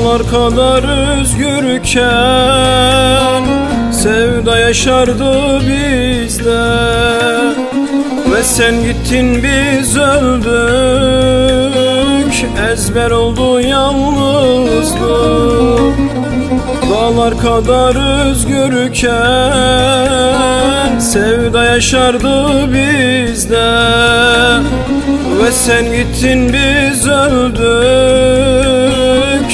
Dağlar kadar özgürken Sevda yaşardı bizde. Ve sen gittin biz öldük. Ezber oldu yalnızlık. Dağlar kadar özgürken Sevda yaşardı bizde. Ve sen gittin biz öldük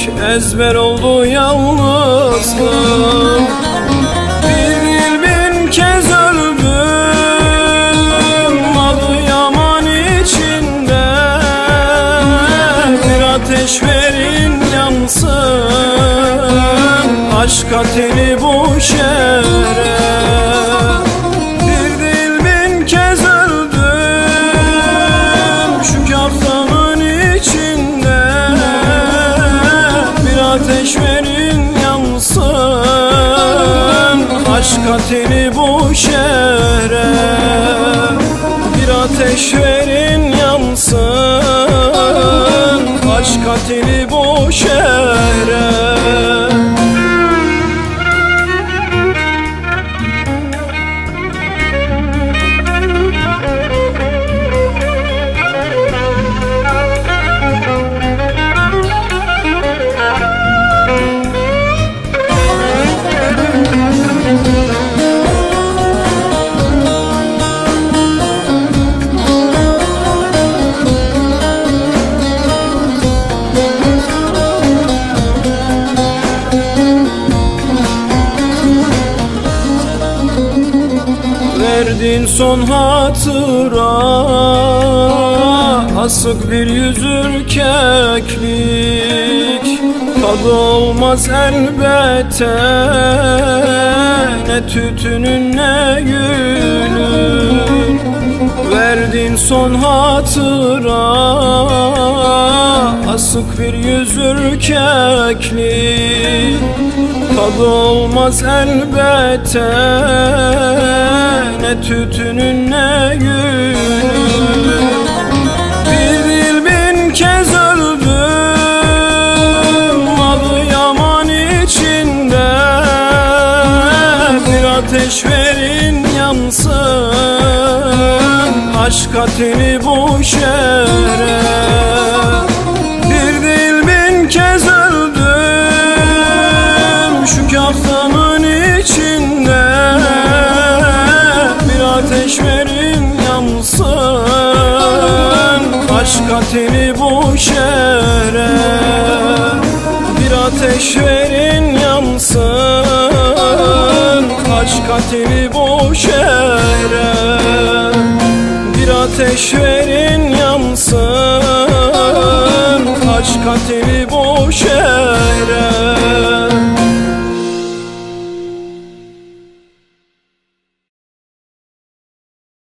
Ezber oldu yalnızlık Bir yıl bin kez öldüm Adı yaman içinde. Bir ateş verin yansın Aşk ateli bu şehre Aşk ateli bu şehre Bir ateş verin yansın. Aşk ateli bu Verdin son hatıra. Asık bir yüzür keklik. Tadı olmaz elbette. Ne tütünün ne gülün. Verdin son hatıra. Asık bir yüzür keklik Tadı olmaz elbette. Ne tütünün ne gülün. Bir yıl bin kez öldüm Adı yaman içinde. Bir ateş verin yansın Aşk ateni bu şehre Bir ateş verin yansın Aşk ateni bu şehre Bir ateş verin yansın Aşk ateni bu şehre Bir ateş verin yansın Aşk ateni